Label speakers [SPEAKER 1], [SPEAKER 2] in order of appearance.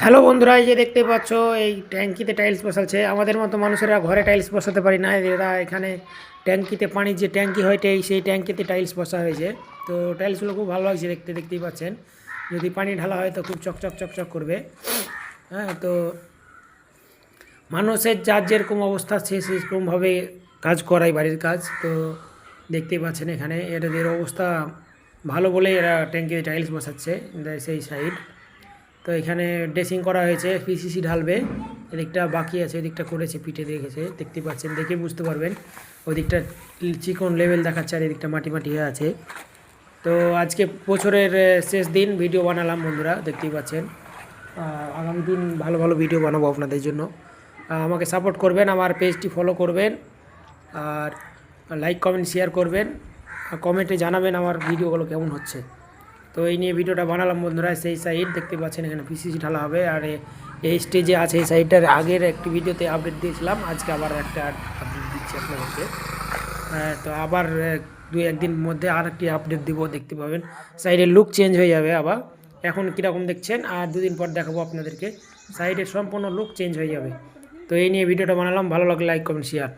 [SPEAKER 1] Hello বন্ধুরা, এই যে দেখতে পাচ্ছ, এই ট্যাঙ্কিতে টাইলস বসাচ্ছে। আমাদের মতো মানুষেরা ঘরে টাইলস বসাতে পারি না। এরা এখানে ট্যাঙ্কিতে পানির যে ট্যাঙ্কি হয় টে- সেই ট্যাঙ্কিতে টাইলস বসা হয়েছে। তো টাইলসগুলো খুব ভালো লাগছে দেখতে, দেখতেই পাচ্ছেন। যদি পানি ঢালা হয়, তো খুব চকচক চকচক করবে। হ্যাঁ তো মানুষের যার যেরকম অবস্থা, সে সেরকমভাবে কাজ করায় বাড়ির কাজ। তো দেখতেই পাচ্ছেন এখানে, এদের অবস্থা ভালো বলেই এরা ট্যাঙ্কিতে টাইলস বসাচ্ছে সেই সাইড। তো এখানে ড্রেসিং করা হয়েছে, পিসিসি ঢালবে, এদিকটা বাকি আছে, এদিকটা করেছে, পিঠে রেখেছে দেখতে পাচ্ছেন, দেখে বুঝতে পারবেন। ওদিকটা চিকন লেভেল দেখাচ্ছে আর এদিকটা মাটি মাটি হয়ে আছে। তো আজকে বছরের শেষ দিন ভিডিও বানালাম বন্ধুরা, দেখতেই পাচ্ছেন। আগামী দিন ভালো ভালো ভিডিও বানাবো আপনাদের জন্য। আমাকে সাপোর্ট করবেন, আমার পেজটি ফলো করবেন, আর লাইক, কমেন্ট, শেয়ার করবেন কমেন্টে জানাবেন আমার ভিডিওগুলো কেমন হচ্ছে। তো এই নিয়ে ভিডিওটা বানালাম বন্ধুরা। সেই সাইড দেখতে পাচ্ছেন এখানে পিসিসি ঢালা হবে। আর এই স্টেজে আছে এই সাইডটার আগের একটি ভিডিওতে আপডেট দিয়েছিলাম। আজকে আবার একটা আপডেট দিচ্ছি আপনাদেরকে। হ্যাঁ, তো আবার দুই একদিন মধ্যে আর একটি আপডেট দিব দেখতে পাবেন। সাইডের লুক চেঞ্জ হয়ে যাবে আবার। এখন কীরকম দেখছেন আর দুদিন পর দেখাবো আপনাদেরকে। সাইডের সম্পূর্ণ লুক চেঞ্জ হয়ে যাবে। তো এই নিয়ে ভিডিওটা বানালাম। ভালো লাগলে লাইক কমেন্ট শেয়ার